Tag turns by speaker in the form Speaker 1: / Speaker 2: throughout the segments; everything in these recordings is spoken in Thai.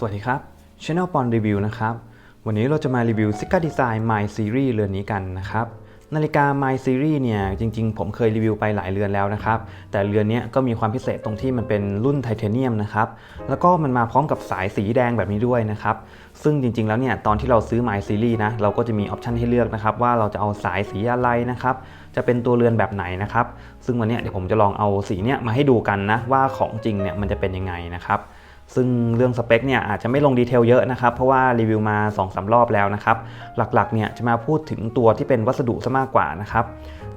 Speaker 1: สวัสดีครับ Channel ปอนรีวิวนะครับ วันนี้เราจะมารีวิว s i g a Design My Series เรือนนี้กันนะครับ นาฬิกา My Series เนี่ย จริงๆ ผมเคยรีวิวไปหลายเรือนแล้วนะครับ แต่เรือนนี้ก็มีความพิเศษตรงที่มันเป็นรุ่นไทเทเนียมนะครับ แล้วก็มันมาพร้อมกับสายสีแดงแบบนี้ด้วยนะครับ ซึ่งจริงๆ แล้วเนี่ย ตอนที่เราซื้อ My Series นะ เราก็จะมีออปชันให้เลือกนะครับ ว่าเราจะเอาสายสีอะไรนะครับจะเป็นตัวเรือนแบบไหนนะครับ ซึ่งวันนี้เดี๋ยวผมจะลองเอาสีเนี้ยมาให้ดูกันนะว่าของจริงเนี่ยมันจะเป็นยังไงนะครับ ซึ่งเรื่องสเปคเนี่ยอาจจะไม่ลงดีเทลเยอะนะครับ เพราะว่ารีวิวมา 2-3สรอบแล้วนะครับ หลักๆเนี่ยจะมาพูดถึงตัวที่เป็นวัสดุซะมากกว่านะครับ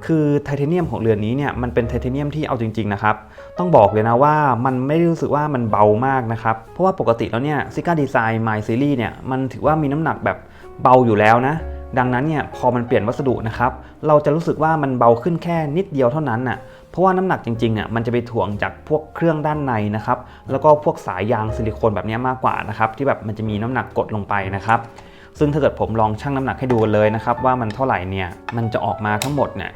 Speaker 1: คือไทเทเนียมของเรือนนี้เนี่ยมันเป็นไทเทเนียมที่เอาจริงๆนะครับ ต้องบอกเลยนะว่ามันไม่ได้รู้สึกว่ามันเบามากนะครับ เพราะว่าปกติแล้วเนี่ยซิก้าดีไซน์ไมซีรีส์เนี่ยมันถือว่ามีน้ำหนักแบบเบาอยู่แล้วนะดังนั้นเนี่ยพอมันเปลี่ยนวัสดุนะครับเราจะรู้สึกว่ามันเบาขึ้นแค่นิดเดียวเท่านั้นน่ะ เพราะว่าน้ำหนักจริงๆอะมันจะไปถ่วงจากพวกเครื่องด้านในนะครับแล้วก็พวกสายยางซิลิโคนแบบนี้มากกว่านะครับที่แบบมันจะมีน้ำหนักกดลงไปนะครับซึ่งถ้าเกิดผมลองชั่งน้ำหนักให้ดูเลยนะครับว่ามันเท่าไหร่เนี่ยมันจะออกมาทั้งหมดเนี่ย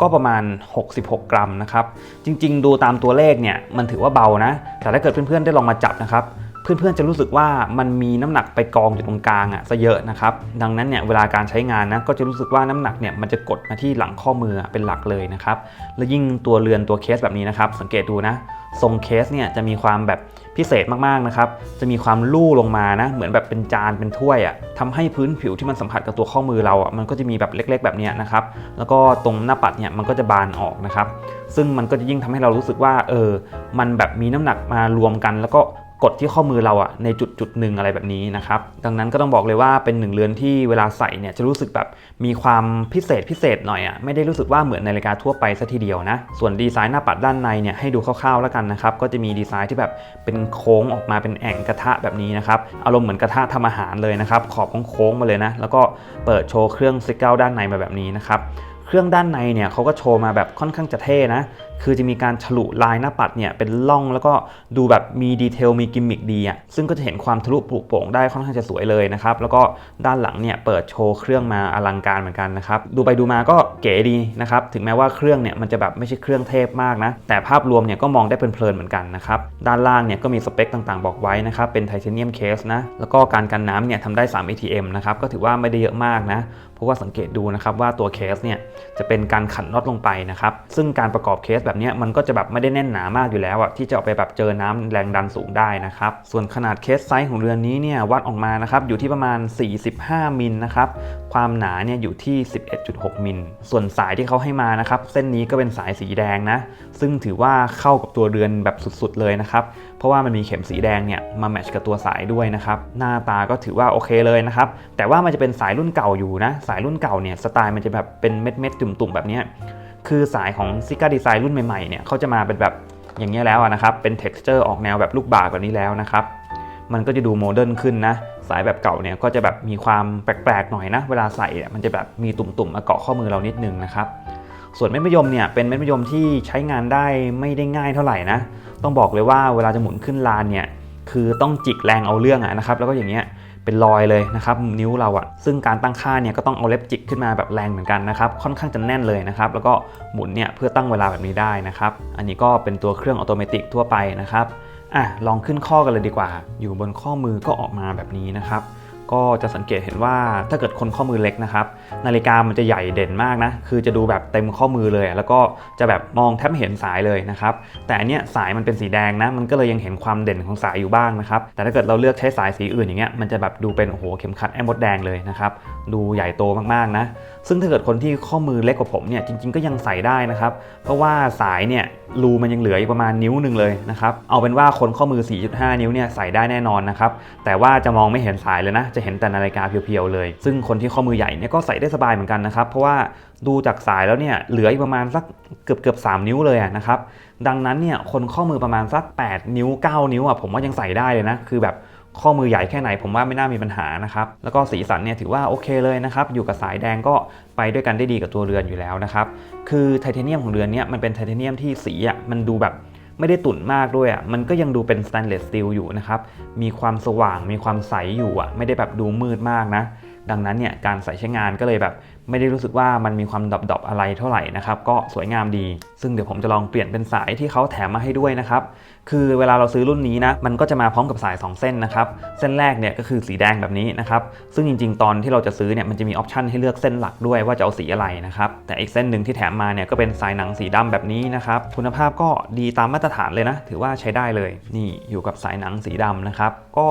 Speaker 1: ก็ประมาณ 66 กรัมนะครับ จริงๆ ดูตามตัวเลขเนี่ยมันถือว่าเบานะ แต่ถ้าเกิดเพื่อนๆ ได้ลองมาจับนะครับ เพื่อนๆจะรู้สึกว่ามันมีน้ำหนักไปกองอยู่ตรงกลางอะซะเยอะนะครับ ดังนั้นเนี่ยเวลาการใช้งานนะก็จะรู้สึกว่าน้ำหนักเนี่ยมันจะกดมาที่หลังข้อมือเป็นหลักเลยนะครับ แล้วยิ่งตัวเรือนตัวเคสแบบนี้นะครับ สังเกตดูนะทรงเคสเนี่ยจะมีความแบบพิเศษมากๆนะครับ จะมีความลู่ลงมานะ เหมือนแบบเป็นจานเป็นถ้วยอะ่ะทำให้พื้นผิวที่มันสัมผัสกับตัวข้อมือเราอะ่ะมันก็จะมีแบบเล็ก ๆ แบบนี้นะครับ แล้วก็ตรงหน้าปัดเนี่ยมันก็จะบานออกนะครับ ซึ่งมันก็จะยิ่งทำให้เรารู้สึกว่าเออ มันแบบมีน้ำหนักมารวมกัน แล้วก็ กดที่ข้อมือเราอะในจุดจุดหนึ่งอะไรแบบนี้นะครับ ดังนั้นก็ต้องบอกเลยว่าเป็นหนึ่งเรือนที่เวลาใส่เนี่ยจะรู้สึกแบบมีความพิเศษพิเศษหน่อยอะไม่ได้รู้สึกว่าเหมือนนาฬิกาทั่วไปซะทีเดียวนะ ส่วนดีไซน์หน้าปัดด้านในเนี่ยให้ดูคร่าวๆแล้วกันนะครับ ก็จะมีดีไซน์ที่แบบเป็นโค้งออกมาเป็นแอ่งกระทะแบบนี้นะครับ อารมณ์เหมือนกระทะทำอาหารเลยนะครับ ขอบโค้งๆมาเลยนะ แล้วก็เปิดโชว์เครื่องซิกเกิลด้านในมาแบบนี้นะครับ เครื่องด้านในเนี่ยเขาก็โชว์มาแบบค่อนข้างจะเท่นะ คือจะมีการฉลุลายหน้าปัดเนี่ยเป็นล่องแล้วก็ดูแบบมีดีเทลมีกิมมิคดีอะซึ่งก็จะเห็นความทะลุปลุกโป่งได้ค่อนข้างจะสวยเลยนะครับแล้วก็ด้านหลังเนี่ยเปิดโชว์เครื่องมาอลังการเหมือนกันนะครับดูไปดูมาก็เก๋ดีนะครับถึงแม้ว่าเครื่องเนี่ยมันจะแบบไม่ใช่เครื่องเทพมากนะแต่ภาพรวมเนี่ยก็มองได้เพลินๆเหมือนกันนะครับด้านล่างเนี่ยก็มีสเปคต่างๆบอกไว้นะครับเป็นไทเทเนียมเคสนะแล้วก็การกันน้ำเนี่ยทำได้ 3 ATM นะครับก็ถือว่าไม่ได้เยอะมากนะเพราะว่าสังเกตดูนะครับว่าตัวเคสเนี่ยจะเป็นการขันน็อตลงไปนะครับซึ่งการประกอบเคสแบบนี้มันก็จะแบบไม่ได้แน่นหนามากอยู่แล้วอะที่จะเอาไปแบบเจอน้ำแรงดันสูงได้นะครับ ส่วนขนาดเคสไซส์ของเรือนนี้เนี่ยวัดออกมานะครับอยู่ที่ประมาณ 45 มิลนะครับความหนาเนี่ยอยู่ที่ 11.6 มิล ส่วนสายที่เขาให้มานะครับเส้นนี้ก็เป็นสายสีแดงนะ ซึ่งถือว่าเข้ากับตัวเรือนแบบสุดๆเลยนะครับ เพราะว่ามันมีเข็มสีแดงเนี่ยมาแมทช์กับตัวสายด้วยนะครับ หน้าตาก็ถือว่าโอเคเลยนะครับ แต่ว่ามันจะเป็นสายรุ่นเก่าอยู่นะ สายรุ่นเก่าเนี่ยสไตล์มันจะแบบเป็นเม็ดเม็ดๆตุ่มๆแบบนี้ คือสายของซิก้าดีไซน์รุ่นใหม่ๆเนี่ยเขาจะมาเป็นแบบอย่างนี้ยแล้วอะนะครับ เป็น t e x t อร์ออกแนวแบบลูกบาศก์แบบนี้แล้วนะครับ มันก็จะดูโมเดิร์นขึ้นนะ สายแบบเก่าเนี่ยก็จะแบบมีความแปลกๆหน่อยนะ เวลาใส่เนี่ยมันจะแบบมีตุ่มๆมาเกาะข้อมือเรานิดนึงนะครับ ส่วนเม็ดมะยมเนี่ยเป็นเม็ดมะยมที่ใช้งานได้ไม่ได้ง่ายเท่าไหร่นะ ต้องบอกเลยว่าเวลาจะหมุนขึ้นลานเนี่ยคือต้องจิกแรงเอาเรื่องอะนะครับ แล้วก็อย่างเงี้ย เป็นรอยเลยนะครับนิ้วเราอะซึ่งการตั้งค่าเนี่ยก็ต้องเอาเล็บจิกขึ้นมาแบบแรงเหมือนกันนะครับค่อนข้างจะแน่นเลยนะครับแล้วก็หมุนเนี่ยเพื่อตั้งเวลาแบบนี้ได้นะครับอันนี้ก็เป็นตัวเครื่องอัตโนมัติทั่วไปนะครับอะลองขึ้นข้อกันเลยดีกว่า อยู่บนข้อมือก็ออกมาแบบนี้นะครับ ก็จะสังเกตเห็นว่าถ้าเกิดคนข้อมือเล็กนะครับ นาฬิกามันจะใหญ่เด่นมากนะ คือจะดูแบบเต็มข้อมือเลย แล้วก็จะแบบมองแทบไม่เห็นสายเลยนะครับ แต่อันเนี้ยสายมันเป็นสีแดงนะ มันก็เลยยังเห็นความเด่นของสายอยู่บ้างนะครับ แต่ถ้าเกิดเราเลือกใช้สายสีอื่นอย่างเงี้ย มันจะแบบดูเป็นโอ้โหเข็มขัดแอมมดแดงเลยนะครับ ดูใหญ่โตมากๆนะ ซึ่งถ้าเกิดคนที่ข้อมือเล็กกว่าผมเนี่ยจริง ๆก็ยังใส่ได้นะครับ เพราะว่าสายเนี่ยรูมันยังเหลืออีกประมาณนิ้วหนึ่งเลยนะครับ เอาเป็นว่าคนข้อมือ 4.5 นิ้วเนี่ยใส่ได้แน่นอนนะครับ แต่ว่าจะมองไม่เห็นสายเลยนะจะเห็นแต่นาฬิกาเพียวๆเลย ซึ่งคนที่ข้อมือใหญ่เนี่ยก็ใส่ได้สบายเหมือนกันนะครับ เพราะว่าดูจากสายแล้วเนี่ยเหลืออีกประมาณสักเกือบเกือบๆ3นิ้วเลยนะครับ ดังนั้นเนี่ยคนข้อมือประมาณสัก 8 นิ้ว 9 นิ้วอะผมว่ายังใส่ได้เลยนะ คือแบบข้อมือใหญ่แค่ไหนผมว่าไม่น่ามีปัญหานะครับ แล้วก็สีสันเนี่ยถือว่าโอเคเลยนะครับ อยู่กับสายแดงก็ไปด้วยกันได้ดีกับตัวเรือนอยู่แล้วนะครับ คือไทเทเนียมของเรือนเนี้ยมันเป็นไทเทเนียมที่สีอะมันดูแบบ ไม่ได้ตุ่นมากด้วยอะมันก็ยังดูเป็นสแตนเลสสตีลอยู่นะครับมีความสว่างมีความใสอยู่อะไม่ได้แบบดูมืดมากนะ ดังนั้นเนี่ยการใส่ใช้งานก็เลยแบบ ไม่ได้รู้สึกว่ามันมีความดอบๆอะไรเท่าไหร่นะครับก็สวยงามดี ซึ่งเดี๋ยวผมจะลองเปลี่ยนเป็นสายที่เขาแถมมาให้ด้วยนะครับคือเวลาเราซื้อรุ่นนี้นะมันก็จะมาพร้อมกับสาย 2 เส้นนะครับเส้นแรกเนี่ยก็คือสีแดงแบบนี้นะครับซึ่งจริง ๆ ตอนที่เราจะซื้อเนี่ยมันจะมีออปชันให้เลือกเส้นหลักด้วยว่าจะเอาสีอะไรนะครับแต่อีกเส้นหนึ่งที่แถมมาเนี่ยก็เป็นสายหนังสีดำแบบนี้นะครับคุณภาพก็ดีตามมาตรฐานเลยนะ ถือว่าใช้ได้เลยนี่อยู่กับสายหนังสีดำนะครับก็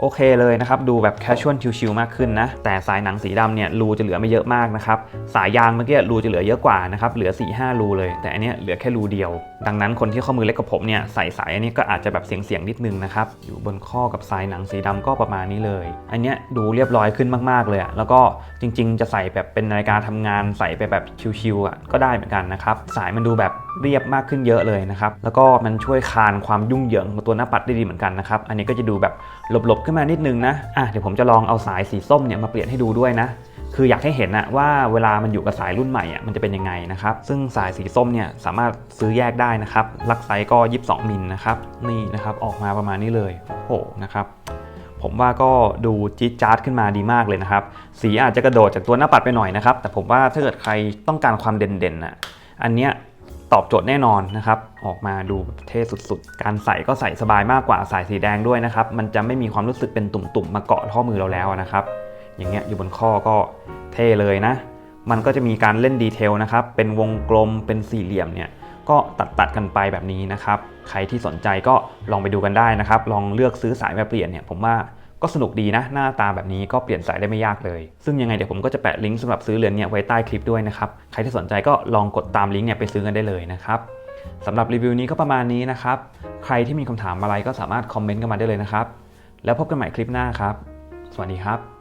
Speaker 1: โอเคเลยนะครับ ดูแบบแคชชวลชิลๆมากขึ้นนะ แต่สายหนังสีดำเนี่ยรูจะเหลือไม่เยอะมากนะครับ สายยางเมื่อกี้รูจะเหลือเยอะกว่านะครับ เหลือ 4 5 รูเลย แต่อันเนี้ยเหลือแค่รูเดียว ดังนั้นคนที่ข้อมือเล็กกับผมเนี่ยใส่สายอันนี้ก็อาจจะแบบเสียงๆนิดนึงนะครับ อยู่บนข้อกับสายหนังสีดำก็ประมาณนี้เลย อันเนี้ยดูเรียบร้อยขึ้นมากๆเลยอะแล้วก็จริงๆ จะใส่แบบเป็นนาฬิกาทำงานใส่ไปแบบชิวๆอะก็ได้เหมือนกันนะครับสายมันดูแบบเรียบมากขึ้นเยอะเลยนะครับแล้วก็มันช่วยคานความยุ่งเหยิงของตัวหน้าปัดได้ดีเหมือนกันนะครับอันนี้ก็จะดูแบบหลบขึ้นมานิดนึงนะอะเดี๋ยวผมจะลองเอาสายสีส้มเนี่ยมาเปลี่ยนให้ดูด้วยนะคืออยากให้เห็นนะว่าเวลามันอยู่กับสายรุ่นใหม่อะมันจะเป็นยังไงนะครับซึ่งสายสีส้มเนี่ยสามารถซื้อแยกได้นะครับลักไซส์ก็ 22 มิลนะครับนี่นะครับออกมาประมาณนี้เลยโอ้โหนะครับผมว่าก็ดูจี๊ดจ๊าดขึ้นมาดีมากเลยนะครับสีอาจจะกระโดดจากตัวหน้าปัดไปหน่อยนะครับแต่ผมว่าถ้าเกิดใครต้องการความเด่นๆน่ะอันเนี้ย ตอบโจทย์แน่นอนนะครับ ออกมาดูเท่สุดๆ การใส่ก็ใส่สบายมากกว่าสายสีแดงด้วยนะครับ มันจะไม่มีความรู้สึกเป็นตุ่มๆ มาเกาะข้อมือเราแล้วนะครับ อย่างเงี้ยอยู่บนข้อก็เท่เลยนะ มันก็จะมีการเล่นดีเทลนะครับ เป็นวงกลม เป็นสี่เหลี่ยมเนี่ย ก็ตัดตัดๆกันไปแบบนี้นะครับ ใครที่สนใจก็ลองไปดูกันได้นะครับ ลองเลือกซื้อสายมาเปลี่ยนเนี่ย ผมว่า ก็สนุกดีนะ หน้าตาแบบนี้ก็เปลี่ยนสายได้ไม่ยากเลย ซึ่งยังไงเดี๋ยวผมก็จะแปะลิงก์สำหรับซื้อเรือนเนี่ยไว้ใต้คลิปด้วยนะครับ ใครที่สนใจก็ลองกดตามลิงก์เนี่ยไปซื้อกันได้เลยนะครับสำหรับรีวิวนี้ก็ประมาณนี้นะครับ ใครที่มีคำถามอะไรก็สามารถคอมเมนต์กันมาได้เลยนะครับ แล้วพบกันใหม่คลิปหน้าครับ สวัสดีครับ